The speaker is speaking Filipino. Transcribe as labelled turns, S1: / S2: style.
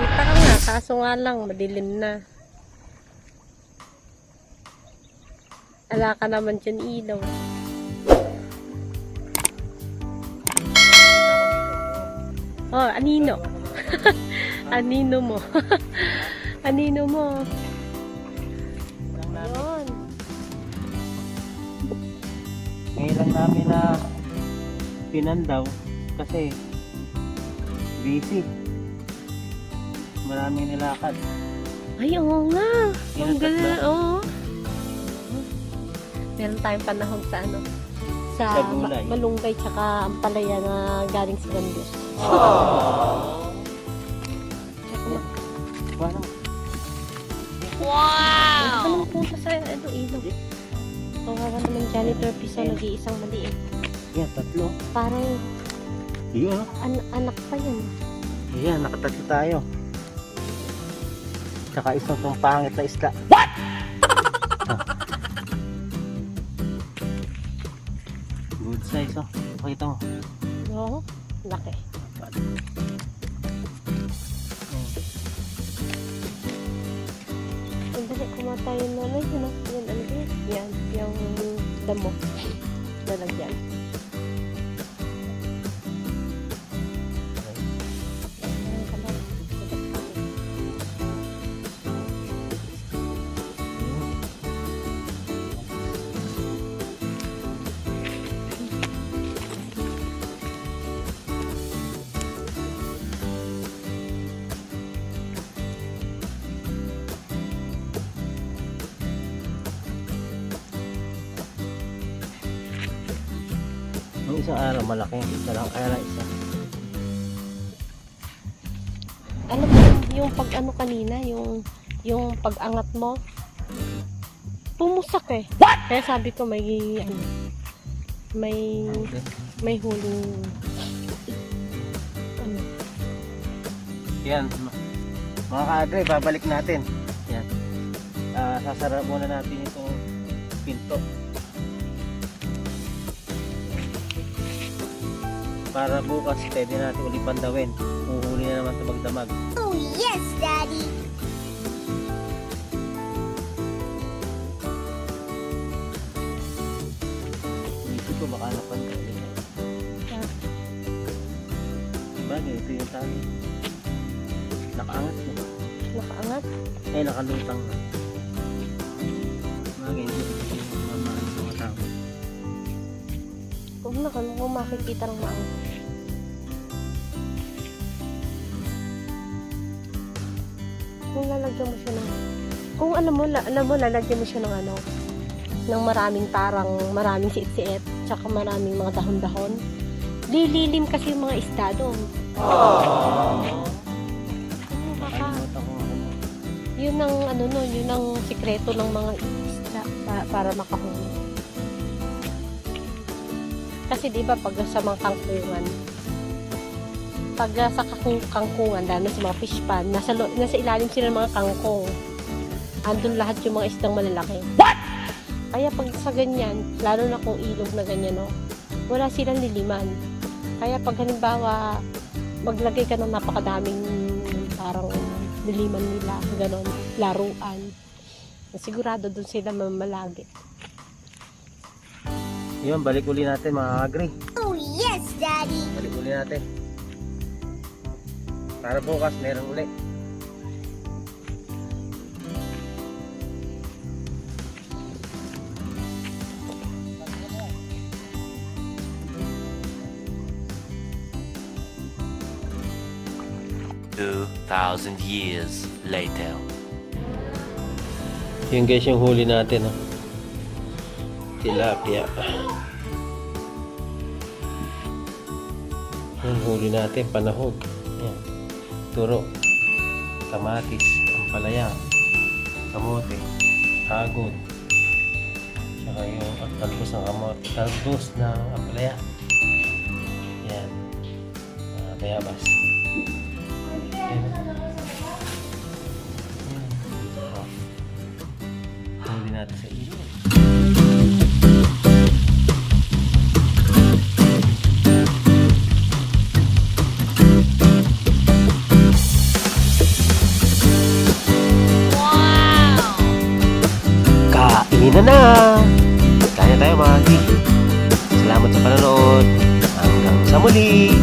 S1: Kita ka nga, kaso nga lang, madilim na. Ala ka naman dyan ilaw. Oh, anino. anino mo. anino mo. Ayun.
S2: Ngayon lang namin na pinandaw kasi busy. Maraming nilakad.
S1: Ay, oo nga. Ang galing. Oo. Meron tayong panahon sa ano. Sa,
S2: Sa gulay.
S1: ma- malunggay tsaka ang palaya na galing sa ma-
S2: Parang
S1: Wow! Ano punta sa ano, ilog? Kawawa naman janitor piso, nag-iisang maliit.
S2: yan, tatlo.
S1: Parang
S2: Iya.
S1: an- anak pa yan.
S2: Iya, nakatatlo tayo. Tsaka isang tong pangit na isla. What? Size oh. Pakita mo.
S1: Oo, laki. Ang dali, kumuha tayo na yan, ano? Yan, yung damo. Lalagyan.
S2: Isang araw malaki. Isa lang kaya lang isa.
S1: Ano ba yung, yung pag ano kanina, yung yung pag-angat mo, pumusak eh. Kaya sabi ko may ano, may
S2: Okay.
S1: may huling ano,
S2: Yan. Mga kaadre, babalik natin. Yan. Ah, sasara muna natin itong pinto. Para bukas pwede natin uli pandawin. Huhuli na naman ito magdamag.
S3: Oh, yes, Daddy.
S2: Isip ko baka napandawin.
S1: Ah.
S2: Bagay, ito yung tali. Nakaangat mo.
S1: nakaangat.
S2: Eh, nakalutang na. Bagay, hindi
S1: Kung na kung makikita ng maangat. Kung lalagyan mo siya ng kung alam mo, la, alam mo, lalagyan mo siya ng ano, ng maraming parang, maraming siit-siit, tsaka maraming mga dahon-dahon. Lililim kasi yung mga isda doon. Oh.
S2: Ano.
S1: yun ang ano no, yun ang sikreto ng mga isda pa- para makahuli. Kasi 'di ba pag sa mga kangkungan, pag sa kangkungan, lalo sa mga fish pan, nasa, nasa ilalim sila ng mga kangkong. Andun lahat yung mga isdang malalaki. What? Kaya pag sa ganyan, lalo na kung ilog na ganyan, no, wala silang liliman. Kaya pag halimbawa, maglagay ka ng napakadaming parang niliman nila, ganon, laruan. Sigurado doon sila mamalagi.
S2: Yun, balik uli natin mga agri.
S3: Oh, yes, Daddy.
S2: Balik uli natin. Para bukas, meron uli.
S4: Two thousand years later.
S2: Yung guys yung huli natin. Oh. Tilapia. Yung huli natin, panahog. Yan. Turo. Kamatis. Ampalaya. Kamote. Agod. Saka yung talbos ng kamote. Talbos ng ampalaya. Yan. Bayabas. Ayan. Ayan. Oh. Huli natin sa ilog. Kainan na! Kaya tayo mga Salamat sa panonood. Hanggang sa muli.